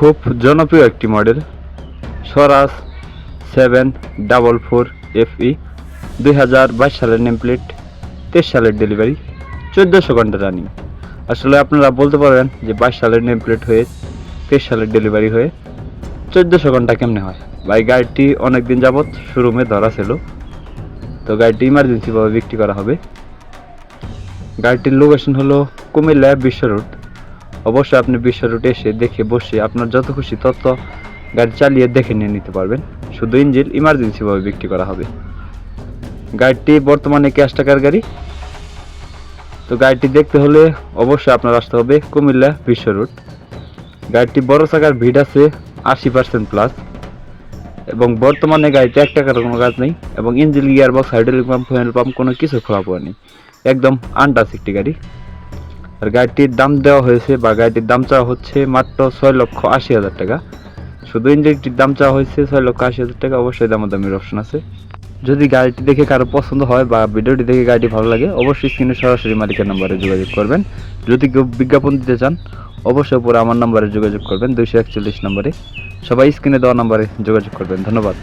খুব জনপ্রিয় একটি model Swaraj seven double four FE দুই হাজার বাইশ সালের নেম প্লেট তেইশ সালের ডেলিভারি চোদ্দোশো ঘণ্টা রানিং আসলে আপনারা বলতে পারবেন যে বাইশ সালের নেম প্লেট হয়ে, তেইশ সালের ডেলিভারি হয়ে চোদ্দোশো ঘণ্টা কেমনে হয়? ভাই, গাড়িটি অনেক দিন যাবৎ শোরুমে ধরা ছিল। তো গাড়িটি ইমার্জেন্সিভাবে বিক্রি করা হবে। গাড়িটির লোকেশন হলো কুমিল্লা বিশ্ব রোড অবশ্যই আপনি বিশ্ব রোডে এসে দেখে বসে আপনার যত খুশি তত গাড়ি চালিয়ে দেখে নিয়ে নিতে পারবেন। শুধু ইঞ্জিন ইমার্জেন্সিভাবে বিক্রি করা হবে। গাড়িটি বর্তমানে ক্যাশ টাকার গাড়ি। তো গাড়িটি দেখতে হলে অবশ্যই আপনার আসতে হবে কুমিল্লা বিশ্ব রোড গাড়িটি বড় চাকার ভিড আছে আশি পার্সেন্ট প্লাস এবং বর্তমানে গাড়িতে এক টাকার কোনো কাজ নেই এবং engine gear box hydraulic pump fuel pump কোনো কিছু খোলা পড়া নেই। একদম আনটাচ একটি গাড়ি। আর গাড়িটির দাম দেওয়া হয়েছে বা গাড়িটির দাম চাওয়া হচ্ছে মাত্র ছয় লক্ষ আশি হাজার টাকা। শুধু ইঞ্জিনটির দাম চাওয়া হয়েছে ছয় লক্ষ আশি হাজার টাকা, অবশ্যই দামাদামির অপশন আছে। যদি গাড়িটি দেখে কারও পছন্দ হয় বা ভিডিওটি দেখে গাড়িটি ভালো লাগে, অবশ্যই স্ক্রিনে সরাসরি মালিকের নাম্বারে যোগাযোগ করবেন। যদি কেউ বিজ্ঞাপন দিতে চান, অবশ্যই উপরে আমার নাম্বারে যোগাযোগ করবেন, দুইশো একচল্লিশ নম্বরে। সবাই স্ক্রিনে দেওয়া নাম্বারে যোগাযোগ করবেন। ধন্যবাদ।